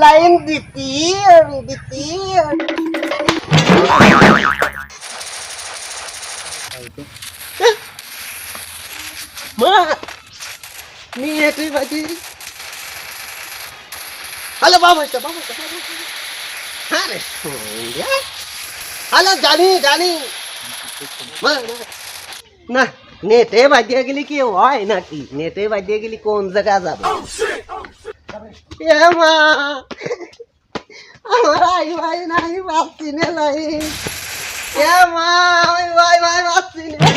Line দিতি দিতি মা নিয়ে তুই বাজি হ্যালো বাবা বাবা হ্যাঁ রে হ্যালো জানি জানি মা, মা। না নেটে বাজিয়ে গেলি কি হয় নাকি নেটে বাজিয়ে গেলি কোন জায়গা যাবে এ মা আমার আই ভাই নাই পাচ্ছি না লাই এ মা আমি ভাই ভাই পাচ্ছি না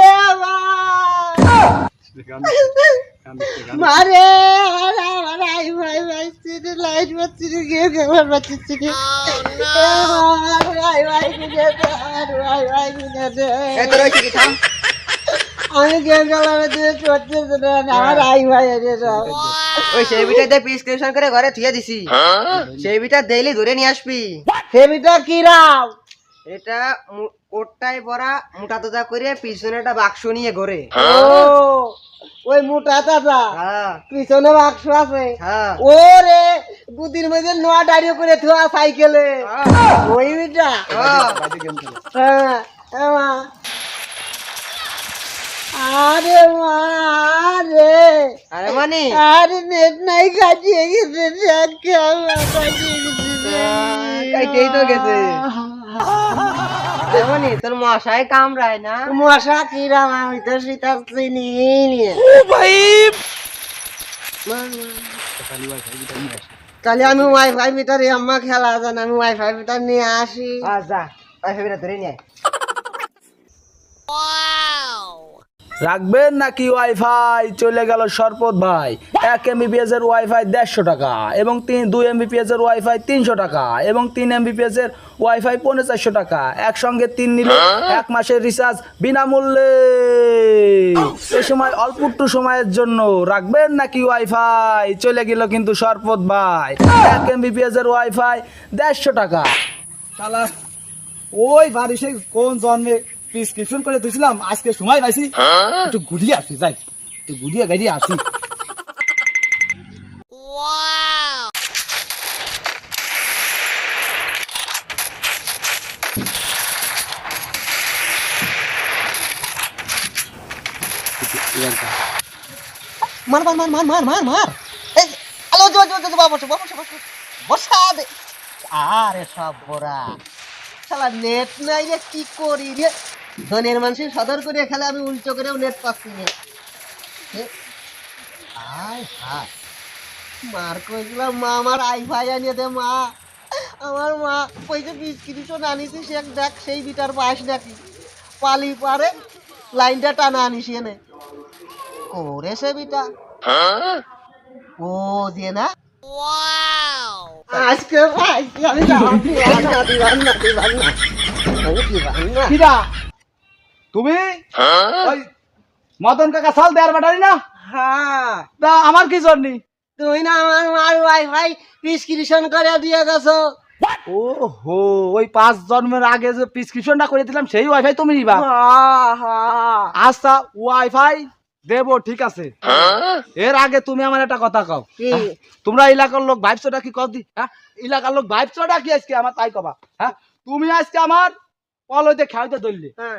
এ মা মারে ভাই লাইট ভাই দে কিনে আমি গেম দিয়ে আমার আই ভাই ওই সেই বিটাতে প্রেসক্রিপশন করে ঘরে থুয়ে দিছি। সেই বিটা ডেইলি ধরে নিয়ে আসবি। ফেবিটা কিরাম এটা কোটটায় পরা মোটা তোজা করে পিছনে একটা বাক্স নিয়ে ঘরে। ওই মোটা দাদা হ্যাঁ। পিছনে বাক্স আছে? হ্যাঁ। ওরে বুদির মধ্যে নোয়া দাঁড়িয়ে করে থোয়া সাইকেলে। ওই হ্যাঁ। মা। আরে মা আরে। আরে মানে। আরে নেট নাই কাটিয়ে গেছে দেখ কাটিয়ে গেছে কাইটেই তো গেছে। মানে তোর মশাই কামড়ায় না? মশা কিরাম আমি তো সীতা চিনি নিয়ে তাহলে আমি ওয়াইফাই মিটার আম্মা খেলা জান আমি ওয়াইফাই মিটার নিয়ে আসি। আচ্ছা ধরে নিয়ে আয়। রাখবেন নাকি ওয়াইফাই? চলে গেল সরপত ভাই। এক এমবিপিএস এর ওয়াইফাই দেড়শো টাকা এবং তিন, দুই এমবিপিএস এর ওয়াইফাই তিনশো টাকা এবং তিন এমবিপিএস এর ওয়াইফাই পনেরো চারশো টাকা। একসঙ্গে তিন নিলে, এক মাসের রিচার্জ বিনামূল্যে। এ সময় অল্প একটু সময়ের জন্য রাখবেন নাকি ওয়াইফাই? চলে গেল কিন্তু সরপত ভাই। এক এমবিপিএস এর ওয়াইফাই দেড়শো টাকা। ওই বাড়ি সেই কোন জন্মে প্রেসক্রিপশন করে দিয়েছিলাম আজকে সময় পাইছি। একটু ঘুরিয়ে আসি যাই। একটু ঘুরিয়ে গাড়িয়ে আসি। মার মার মার মার মার মার মার। এই আলো জো জো জো বাবা বসো বাবা বসো বসো। বসা দে। আরে সব বড়া শালা নেট নাই রে কি করি রে? ধনের মানুষের সদর করে খেলে আমি উল্টো করেও নেট পাচ্ছি না। আয় হায়। মার মা আমার আই ভাই আনিয়ে দে মা। আমার মা বিস্কিটও আনিছি সে দেখ সেই বিটার পাস নাকি পালি পারে লাইনটা টানা আনিস এনে। করে সে বিটা। ও দিয়ে না। আজকে আমি তুমি? ওই মদন কাকা সাল দেয়ার ব্যাটারি না? হ্যাঁ। তা আমার কি জন্যি? তুই না আমার মার ওয়াইফাই প্রেসক্রিপশন করে দিয়ে গেছো। ও হো ওই পাঁচ জন্মের আগে যে প্রেসক্রিপশনটা করে দিলাম সেই ওয়াইফাই তুমি নিবা। হ্যাঁ হ্যাঁ। আচ্ছা ওয়াইফাই দেবো ঠিক আছে। এর আগে তুমি আমার একটা কথা কও। হ্যাঁ? তোমরা এলাকার লোক ভাইবসটা কি কদি হ্যাঁ? এলাকার লোক ভাইবসটা কি আজকে আমার তাই কবা? হ্যাঁ? তুমি আজকে আমার পলইতে খাইতে ধরলে। হ্যাঁ।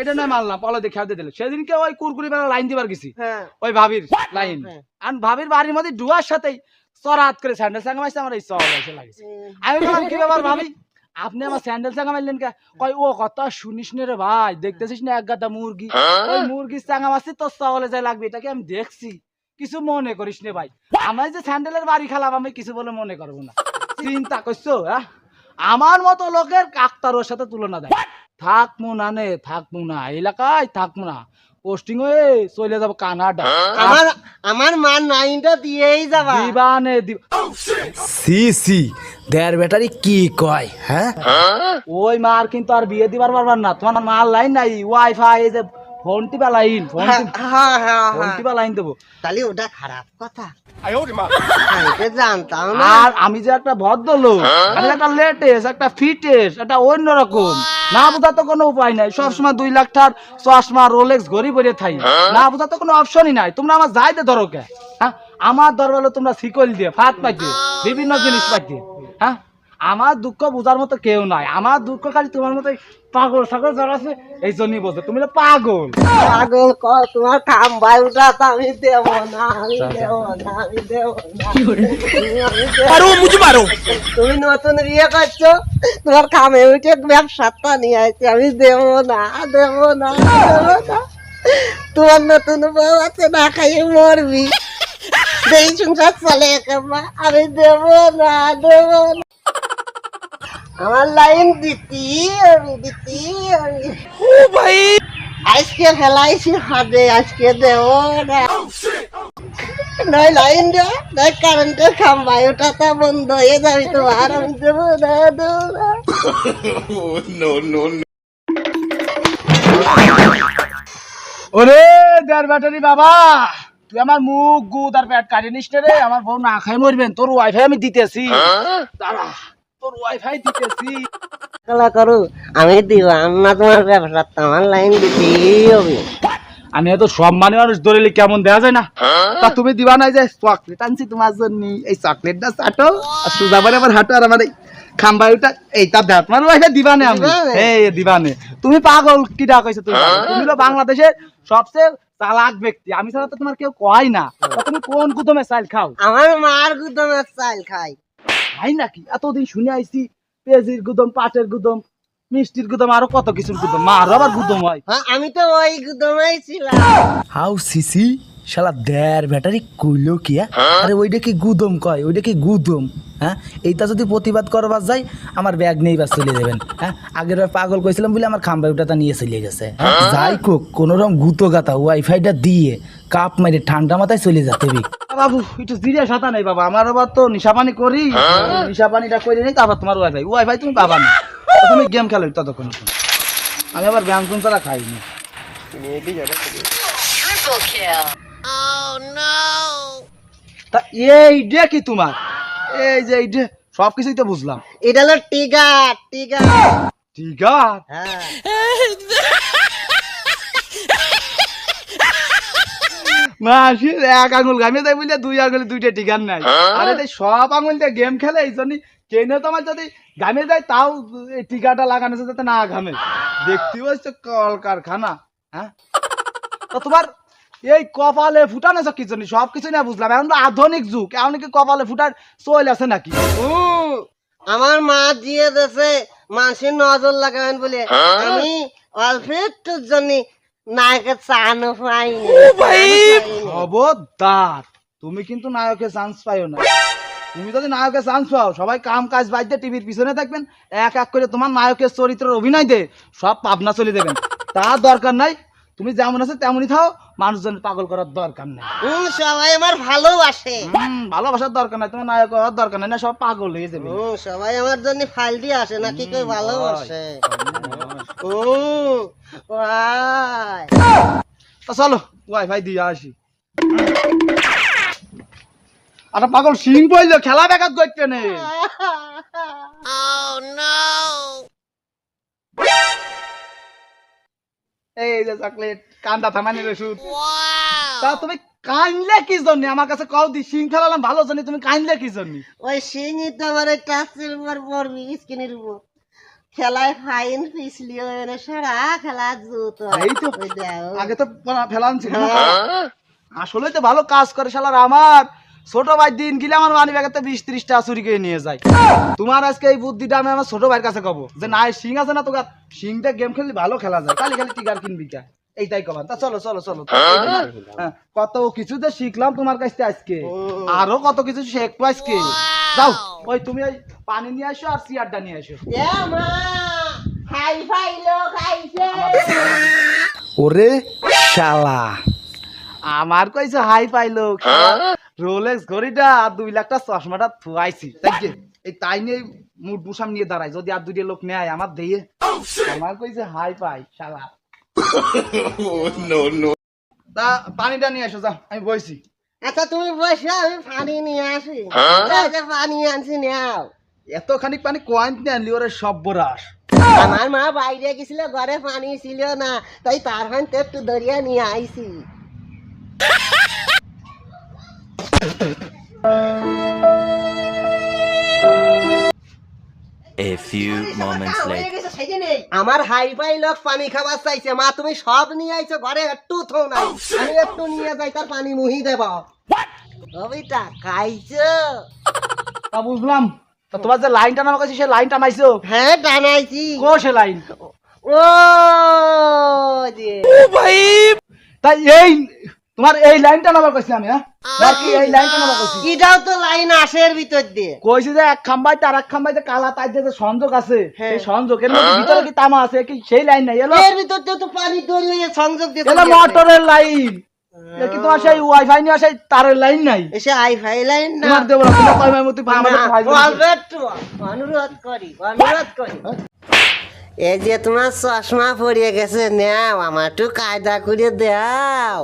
এটা নয় মানলাম পলইতে খাইতে দিলে সেদিনকে ওই কুরকুরি বেলা লাইন দিবার গেছি। হ্যাঁ। ওই ভাবির লাইন। হ্যাঁ। আর ভাবির বাড়ির মধ্যে ডুয়ার সাথেই চরাত করে স্যান্ডেল সাঙ্গা মাইছে আমার এই চল এসে লাগছে। আমি বললাম কি ব্যাপার ভাবি? আপনি আমার স্যান্ডেল চাঙ্গা মারলেন কে? কয় ও কথা শুনিস না রে ভাই দেখতেছিস না এক গাদা মুরগি? ওই মুরগির চাঙ্গা মারছি তোর চাওয়ালে যাই লাগবে এটাকে আমি দেখছি? কিছু মনে করিস নে ভাই। আমার যে স্যান্ডেলের বাড়ি খেলাম আমি কিছু বলে মনে করব না। চিন্তা করছ হ্যাঁ? আমার মতো লোকের কাকতারোর সাথে তুলনা দেয়। থাকমু না নে থাকমু না এলাকায় থাকমু না পোস্টিং হয়ে চলে যাব কানাডা। আমার আমার মা নাইনটা দিয়েই যাবা। দিবানে দিব সি সি দেড় ব্যাটারি কি কয় হ্যাঁ? ওই মার কিন্তু আর বিয়ে দিবার পারবার না। তোমার মার লাইন নাই ওয়াইফাই এই যে ফোন টিপা লাইন ফোন হ্যাঁ হ্যাঁ হ্যাঁ। টিপা লাইন দেবো। তাহলে ওটা খারাপ কথা। আর আমি যে একটা ভদ্র লোক আমি একটা লেটেস্ট একটা ফিটেস্ট একটা অন্যরকম। না বোঝা তো কোনো উপায় নাই। সবসময় দুই লাখ টার চশমা রোলেক্স ঘড়ি পরে থাই। না বোঝা তো কোনো অপশনই নাই। তোমরা আমার যাইতে ধরো কে হ্যাঁ? আমার দরবার তোমরা শিকল দিয়ে ফাত পাই দিয়ে বিভিন্ন জিনিস পাই দিয়ে হ্যাঁ? আমার দুঃখ বোঝার মতো কেউ নাই। আমার দুঃখ খালি তোমার মতো পাগল। সাগল যারা আছে এই জন্যই বোঝো তুমি হলো পাগল। পাগল কর তোমার কাম বায়ুটা তো আমি দেব না আমি দেব না আমি দেব না। তুমি নতুন বিয়ে করছ তোমার কামে উঠে ব্যবসাটা নিয়ে আসছি আমি দেব না দেব না দেব না। তোমার নতুন বউ আছে না খাইয়ে মরবি। এই সংসার চলে আমি দেব না দেব না। আমার লাইন দিতি আমি দিতি আমি। ও ভাই। আজকে ফেলাইছি হাতে আজকে দেও না। নয় লাইন দে নয় কারেন্টের খাম্বাই ওটা তো বন্ধ হয়ে যাবে তোমার আমি দেবো না। দেবো না ওরে দেড় ব্যাটারি বাবা তুই আমার মুখ গুদ আর পেট কাটি নিস রে আমার বউ না খাই মরবেন তোর ওয়াইফাই আমি দিতেছি। দাঁড়া। তোর ওয়াইফাই দিতেছি। খেলা করো আমি দিব না তোমার ব্যবসা তো আমার লাইন দিতে হবে আমি এত সম্মানী মানুষ ধরেলি কেমন দেওয়া যায় না? তা তুমি দিবা নাই যে চকলেট আনছি তোমার জন্য এই চকলেটটা চাটো আর সুজা আমার হাঁটো আর আমার এই এইটা ওয়াইফাই দিবানে আমি? এই দিবানে তুমি পাগল কি ডাক হয়েছে তুমি? পাগল? তুমি হলো বাংলাদেশের সবচেয়ে চালাক ব্যক্তি। আমি ছাড়া তো তোমার কেউ কয় না। তুমি কোন গুদমে চাইল খাও? আমার মার গুদমের চাল খাই। খাই নাকি? এতদিন শুনে আইছি পেঁয়াজির গুদম পাটের গুদম মিষ্টির গুদম আরও কত কিছুর গুদম। মা আরও আবার গুদম হয়। হ্যাঁ, আমি তো ওই গুদমেই ছিলাম। হাউ সিসি শালা দেড় ব্যাটারি কইলো কি হ্যাঁ? আরে ওইটা কি গুদম কয়? ওইটা কি গুদম? হ্যাঁ? এইটা যদি প্রতিবাদ করবার যাই আমার ব্যাগ নিয়ে এবার চলে যাবেন। হ্যাঁ? আগের বার পাগল কইছিলাম বলে আমার খাম্বা ওটা নিয়ে চলে গেছে? যাই কোক কোনো রকম গুতো গাতা ওয়াইফাইটা দিয়ে কাপ মেরে ঠান্ডা মাথায় চলে যেতে বাবু একটু জিরিয়া সাতা নেই বাবা আমার আবার তো নিশা পানি করি। নিশা পানিটা করে নেই তারপর তোমার ওয়াইফাই। ওয়াইফাই তুমি পাবা না। তুমি গেম খেলো ততক্ষণ। আমি আবার ব্যায়াম টুম ছাড়া খাইনি তা এই ডে কি তোমার। এই যে এই ডে সব কিছুই তো বুঝলাম। এটা হলো টিগার টিগার। আছে হ্যাঁ। এক আঙুল ঘামিয়ে দেয় বুঝলে দুই আঙুলে দুইটা টিকার নাই। আরে সব আঙুল দিয়ে গেম খেলে এই জন্য কেন তোমার যদি ঘামে যায় তাও এই টিকাটা লাগানো যাতে না ঘামে। দেখতেও হচ্ছে কলকারখানা হ্যাঁ? তো তোমার এই কপালে ফুটানো সব কিছু সব কিছু না বুঝলাম। এখন তো আধুনিক যুগ এখন কি কপালে ফুটার চল আছে নাকি? আমার মা দিয়ে দেছে মানুষের নজর লাগাবেন বলে। আমি অল্প একটুর জন্য নায়কের চানো পাইনি। খবরদার তুমি কিন্তু নায়কের চান্স পাইও না। তুমি যদি নায়কের চান্স পাও সবাই কাম কাজ বাদ টিভির পিছনে থাকবেন এক এক করে তোমার নায়কের চরিত্রের অভিনয় দে সব পাবনা চলে দেবেন তার দরকার নাই তুমি যেমন আছে তেমনই থাও মানুষজনের পাগল করার দরকার নাই। সবাই আমার ভালোবাসে। ভালোবাসার দরকার নাই তোমার নায়ক হওয়ার দরকার নাই না সব পাগল হয়ে যাবে। সবাই আমার জন্য ফাইল দিয়ে আসে নাকি কেউ ভালোবাসে। তা চলো ওয়াইফাই দিয়ে আসি। আর পাগল সিং বলল খেলা বেকাত করতে নেই এই যে চকলেট কান্দা থামানির ওষুধ। তা তুমি কানলে কি জন্য? আমার কাছে কও দি সিং খেলালাম ভালো জানি তুমি কানলে কি জন্য? ওই সিংই তো আমার ওই টাচের উপর পড়বি স্ক্রিনের উপর। খেলায় ফাইন পিছলি সারা খেলা জুতো। এই তো আগে তো ফেলান আসলে তো ভালো কাজ করে শালার আমার। ছোট ভাই দিন গিলে আমার মানি ব্যাগেতে বিশ ত্রিশ টাকা চুরি করে নিয়ে যায়। তোমার আজকে এই বুদ্ধিটা আমি আমার ছোট ভাইয়ের কাছে কব যে না সিং আছে না তোকে সিংটা গেম খেললে ভালো খেলা যায় খালি খালি টিকার কিনবি কা? এইটাই কবার। তা চলো চলো চলো। হ্যাঁ, কত কিছু যে শিখলাম তোমার কাছ থেকে আজকে আরও কত কিছু শিখব আজকে। যাও ওই তুমি ওই পানি নিয়ে আসো আর চেয়ারটা নিয়ে আসো। হাই ফাই লোক আইছে। ওরে শালা। আমার কইছে হাই পাইলো রোলেক্স ঘড়িটা আর দুই লাখটা চশমাটা থুয়াইছি তাই কি? এই তাই নিয়ে মুড মুসাম নিয়ে দাঁড়াই যদি আর দুইটা লোক নেয় আমার দিয়ে। আমার কইছে হাই পাই শালা। তা পানিটা নিয়ে এসো যাও আমি বইছি। আচ্ছা তুমি বসে আমি পানি নিয়ে আসি। পানি আনছি নাও। এত খানিক পানি কয়েন নিয়ে আনলি ওরে সব বরাস। আমার মা বাইরে গেছিল ঘরে পানি ছিল না তাই তার হাতে একটু দরিয়া নিয়ে আইছি। A few moments later. আমার হাই ফাই লোক পানি খাবার চাইছে। মা তুমি সব নিয়ে আইছো ঘরে একটু থো নাই আমি একটু নিয়ে যাই তার পানি মুহি দেব। কবিতা খাইছো? তা বুঝলাম। তা তোমার যে লাইনটা নামা কাছে সে লাইনটা মাইছো হ্যাঁ টানাইছি কো সে লাইন? ও যে। তাই এই তোমার এই লাইনটা নামার কইছি আমি হ্যাঁ? কি এই লাইনটা নামার কইছি এটাও তো লাইন আসের ভিতর দিয়ে। কইছি যে এক খাম্বাইতে আর এক খাম্বাইতে কালা তাই যে সংযোগ আছে হ্যাঁ। সেই সংযোগের মধ্যে ভিতরে কি তামা আছে কি সেই লাইন নাই এলো? এর ভিতর দিয়ে তো পানি দরিয়ে সংযোগ দিয়ে এলো মোটরের লাইন। কি তোমার সেই ওয়াইফাই নিয়ে সেই তারের লাইন নাই? এসে আই ফাই লাইন না। তোমার দেবো না অনুরোধ করি অনুরোধ করি এই যে তোমার চশমা পড়িয়ে গেছে নাও আমার একটু কায়দা করে দাও।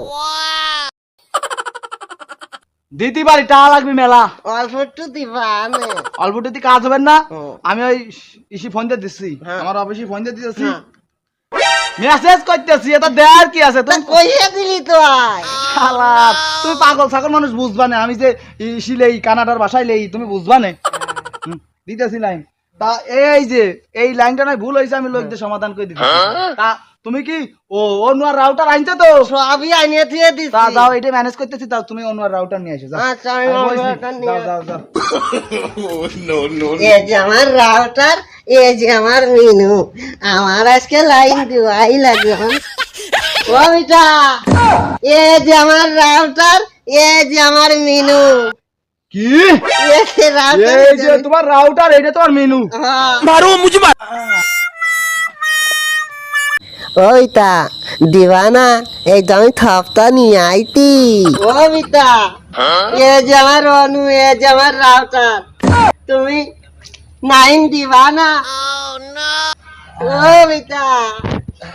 দিতে পারি টাকা লাগবে মেলা। অল্প একটু দিবা অল্প দিতে কাজ হবে না আমি ওই ইসি ফোন দিয়ে দিচ্ছি হ্যাঁ। আমার অফিসে ফোন দিয়ে দিতেছি। হ্যাঁ। মেসেজ করতেছি এটা দেয়ার কি আছে? তুমি কইয়া দিলি তো শালা তুমি পাগল ছাগল মানুষ বুঝবা না আমি যে ইসি লেই কানাডার বাসায় লেই তুমি বুঝবা না? হুম, দিতেছি লাইন তা এই যে এই লাইনটা নয় ভুল হয়েছে আমি লোকদের সমাধান করে দিতে তা তুমি কি ও অনুয়ার রাউটার আনছে তো? সবই আনিয়ে দিয়ে দিছি। তা যাও এটা ম্যানেজ করতেছি তাও তুমি অনুয়ার রাউটার নিয়ে এসো যাও। আচ্ছা আমি রাউটার নিয়ে যাও যাও যাও এই যে আমার রাউটার এই যে আমার মিনু আমার আজকে লাইন দেওয়াই লাগে ওইটা এই যে আমার রাউটার এই যে আমার মিনু। কি? এই যে রাউটার এই যে তোমার রাউটার এটা তোমার মেনু। হ্যাঁ। ওইটা দিবানা এই যে আমি থপটা নিয়ে আইতি। ওইটা এ যে আমার অনু এ যে আমার রাউটার। তুমি নাইন দিবা না ও বিটা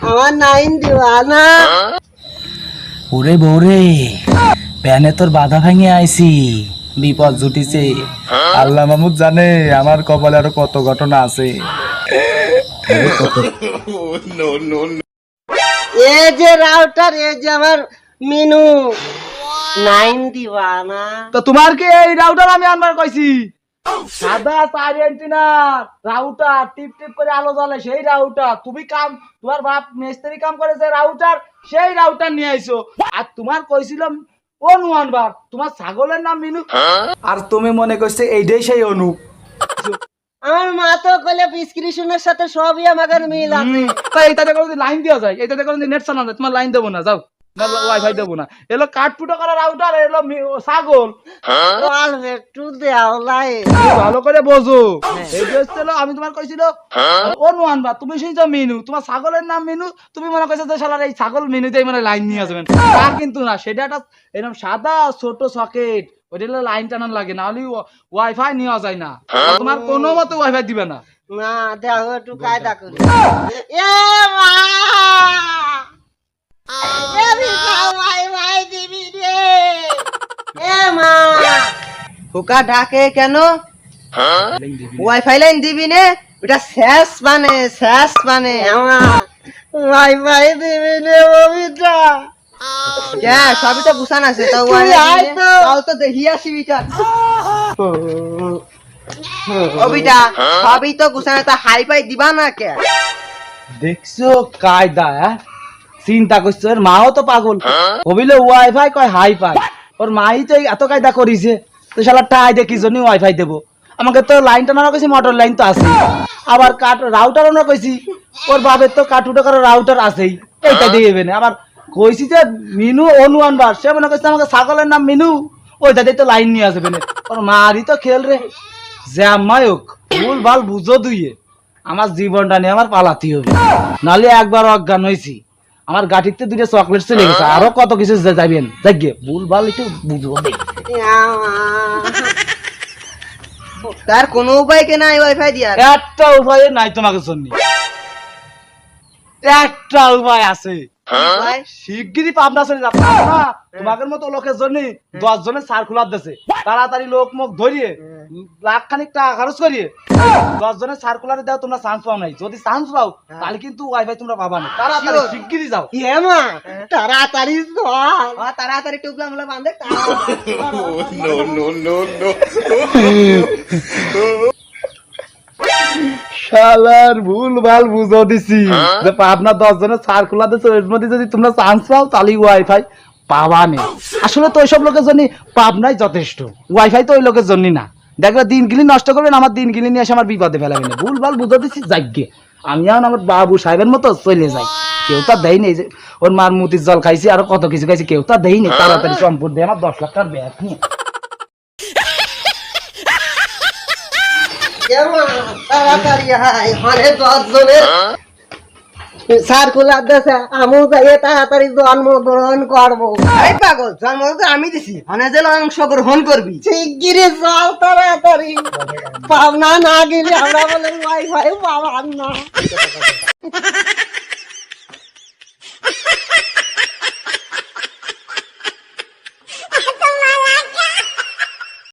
আমার নাইন দিবা না ওরে বৌরে প্যানে তোর বাধা ভেঙে আইছি। বিপদ জুটিছে। আল্লাহ মামুদ জানে আমার কপালে আরও কত ঘটনা আছে। এ যে রাউটার এ যে আমার মিনু। নাইন দিবা না তো তোমার কি এই রাউটার আমি আনবার কইছি? সাদা চার রাউটার টিপ টিপ করে আলো জ্বলে সেই রাউটার। তুমি কাম তোমার বাপ মিস্ত্রি কাম রাউটার সেই রাউটার নিয়ে আইছো। আর তোমার কইছিলাম অনু আনবার। তোমার ছাগলের নাম মিনু। আর তুমি মনে করছে এইটাই সেই অনু। আমার মা তো কলে প্রেসক্রিপশনের সাথে সবই আমাকে মিল আছে। তাই করে লাইন দেওয়া যায়। করে নেট চালানো যায়। তোমার লাইন দেবো না যাও। ওয়াইফাই দেবো না। এলো কাঠ ফুটো করা রাউটার এলো ছাগল। একটু দেও লাই তুমি ভালো করে বোঝো। এই যে হচ্ছে আমি তোমার কইছিল অনু আনবা তুমি সেই যে মিনু? তোমার ছাগলের নাম মিনু? তুমি মনে করছ যে শালার এই ছাগল মিনুতেই মানে লাইন নিয়ে আসবেন। তা কিন্তু না সেটা একটা এরকম সাদা ছোট সকেট ওইটা লাইন টানান লাগে না হলে ওয়াইফাই নেওয়া যায় না। আর তোমার কোনো মতে ওয়াইফাই দিবে না। না দেখো একটু কায়দা করি। এ মা! এ বিশা ভাই ভাই দিবি রে। এ মা! হুকা ডাকে কেন? ওয়াইফাই লাইন দিবি নে? ওটা শেষ মানে শেষ মানে। আমার ওয়াইফাই দিবি নে ববিতা সবই তো বুসান আছে তাও তাও তো দেখি আসি বিটা অবিটা সবই তো গুছান তা হাই ফাই দিবা না কে? দেখছ কায়দা হ্যাঁ? চিন্তা করছ ওর মাও তো পাগল। কবিলে ওয়াইফাই কয় হাই পাই ওর মাই তো এত কায়দা করিছে তো শালা টাই দেখি জন্য ওয়াইফাই দেবো। আমাকে তো লাইন টানানো কইছি মোটর লাইন তো আছে আবার কাট রাউটার আনা কইছি ওর বাপের তো কাট উঠে করার রাউটার আছেই। এইটা দিয়ে না। আবার কইছি যে মিনু অনু আনবার সে মনে করছে আমাকে ছাগলের নাম মিনু। ওইটা দিয়ে তো লাইন নিয়ে আসবে না। ওর মারই তো খেল রে। জ্যামায়ক ভুল ভালো বুঝো দুইয়ে। আমার জীবনটা নিয়ে আমার পালাতে হবে। নালে একবার অজ্ঞান হয়েছি আমার গাঠিতে দুটো চকলেট চলে গেছে। আরও কত কিছু যাবেন দেখবে ভুল ভালো একটু বুঝব তার কোনো উপায় কে নাই ওয়াইফাই দিয়ার? একটা উপায় নাই তোমাকে জন্য। একটা উপায় আছে? শিগগিরই পাবনা চলে তোমাদের মতো লোকের জন্য দশ জনের সার্কুলার তাড়াতাড়ি লোক মুখ ধরিয়ে লাখ খানিক টাকা খরচ করিয়ে দশ জনের সার্কুলারে দাও তোমরা চান্স পাও নাই যদি চান্স পাও তাহলে কিন্তু ওয়াইফাই তোমরা পাবা না তাড়াতাড়ি. শিগগিরই যাও ইয়ে মা তাড়াতাড়ি তাড়াতাড়ি টুকলা মুলা বাঁধে শালার ভুল ভালো বুঝো দিছি। যে পাবনা দশ জনের সার্কুলার দিচ্ছে এর মধ্যে যদি তোমরা চান্স পাও তাহলে ওয়াইফাই পাবা নেই আসলে তো ওইসব লোকের জন্য পাবনাই যথেষ্ট। ওয়াইফাই তো ওই লোকের জন্য না। দেখবে দিনগুলি নষ্ট করবেন আমার দিনগুলি নিয়ে এসে আমার বিপদে ফেলাবেন না ভুল ভালো বুঝো দিছি যাগ্যে আমি এখন আমার বাবু সাহেবের মতো চলে যাই। কেউ তো দেয় নেই যে ওর মার মুতির জল খাইছি আর কত কিছু খাইছি কেউ তা দেয় নেই তাড়াতাড়ি সম্পদ দিয়ে আমার দশ লাখ টাকার ব্যাগ নিয়ে। তাড়াতাড়ি আয় সার্কুলার দেশে আমিও যাইয়ে তাড়াতাড়ি জন্মগ্রহণ করব। এই পাগল জন্মগ্রহণ আমি দিছি মানে অনেজন অংশগ্রহণ করবি। শিগগিরি চল তাড়াতাড়ি। পাবনা না গেলে আমরা বলে ভাই ওয়াইফাই পাবার না।